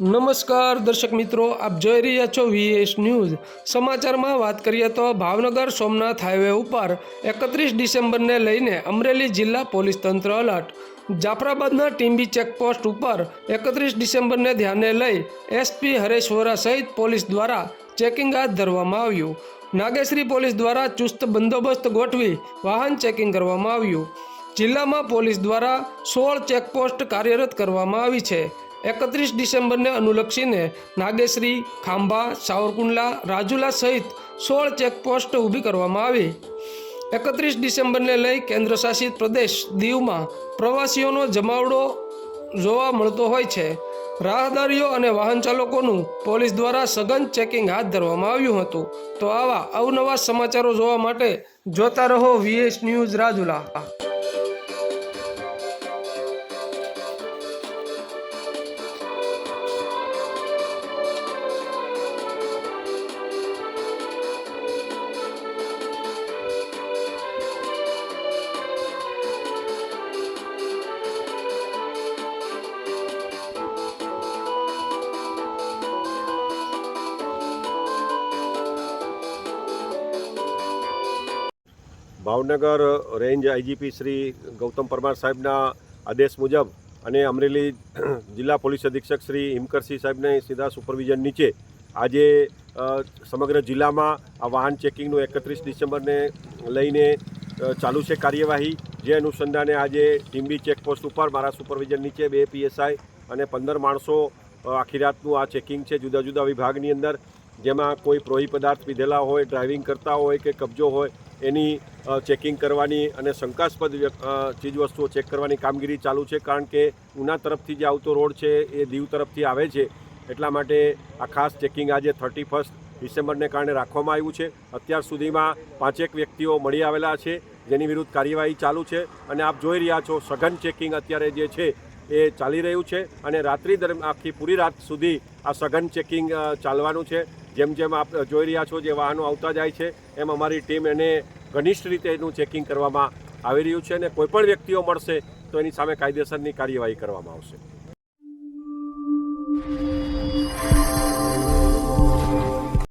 નમસ્કાર દર્શક મિત્રો, આપ જોઈ રહ્યા છો વીએસ ન્યૂઝ સમાચારમાં વાત કરીએ તો ભાવનગર સોમનાથ હાઈવે ઉપર એકત્રીસ ડિસેમ્બરને લઈને અમરેલી જિલ્લા પોલીસ તંત્ર અલર્ટ જાફરાબાદના ટીમ્બી ચેકપોસ્ટ ઉપર એકત્રીસ ડિસેમ્બરને ધ્યાને લઈ એસપી હરેશ વોરા સહિત પોલીસ દ્વારા ચેકિંગ હાથ ધરવામાં આવ્યું. નાગેશ્રી પોલીસ દ્વારા ચુસ્ત બંદોબસ્ત ગોઠવી વાહન ચેકિંગ કરવામાં આવ્યું. જિલ્લામાં પોલીસ દ્વારા સોળ ચેકપોસ્ટ કાર્યરત કરવામાં આવી છે. એકત્રીસ ડિસેમ્બરને અનુલક્ષીને નાગેશ્રી, ખાંભા, સાવરકુંડલા, રાજુલા સહિત સોળ ચેકપોસ્ટ ઊભી કરવામાં આવી. એકત્રીસ ડિસેમ્બરને લઈ કેન્દ્રશાસિત પ્રદેશ દીવમાં પ્રવાસીઓનો જમાવડો જોવા મળતો હોય છે. રાહદારીઓ અને વાહન ચાલકોનું પોલીસ દ્વારા સઘન ચેકિંગ હાથ ધરવામાં આવ્યું હતું. તો આવા અવનવા સમાચારો જોવા માટે જોતા રહો VS news Rajula. Bhavnagar range IGP Shri Gautam Parmar સાહેબના આદેશ મુજબ અને અમરેલી જિલ્લા પોલીસ અધિક્ષક શ્રી હિમકરસિંહ સાહેબને સીધા સુપરવિઝન નીચે આજે સમગ્ર જિલ્લામાં આ વાહન ચેકિંગનું એકત્રીસ ડિસેમ્બરને લઈને ચાલુ છે કાર્યવાહી. જે અનુસંધાને આજે ટીમ્બી ચેકપોસ્ટ ઉપર, મારા સુપરવિઝન નીચે બે પીએસઆઈ અને પંદર માણસો આખી રાતનું આ ચેકિંગ છે જુદા જુદા વિભાગની અંદર. જેમાં કોઈ પ્રોહી પદાર્થ પીધેલા હોય, ડ્રાઇવિંગ કરતા હોય કે કબજો હોય, એની ચેકિંગ કરવાની અને શંકાસ્પદ ચીજવસ્તુઓ ચેક કરવાની કામગીરી ચાલુ છે, કારણ કે ઉના તરફથી જે આવતો રોડ છે એ દીવ તરફથી આવે છે. એટલા માટે આ ખાસ ચેકિંગ આજે થર્ટી ફર્સ્ટ ડિસેમ્બરને કારણે રાખવામાં આવ્યું છે. અત્યાર સુધીમાં પાંચેક વ્યક્તિઓ મળી આવેલા છે, જેની વિરુદ્ધ કાર્યવાહી ચાલુ છે. અને આપ જોઈ રહ્યા છો, સઘન ચેકિંગ અત્યારે જે છે એ ચાલી રહ્યું છે. અને રાત્રિ દરમિયાન આખી પૂરી રાત સુધી આ સઘન ચેકિંગ ચાલવાનું છે. જેમ જેમ આપ જોઈ રહ્યા છો જે વાહનો આવતા જાય છે, એમ અમારી ટીમ એને ઘનિષ્ઠ રીતે એનું ચેકિંગ કરવામાં આવી રહ્યું છે અને કોઈપણ વ્યક્તિઓ મળશે તો એની સામે કાયદેસરની કાર્યવાહી કરવામાં આવશે.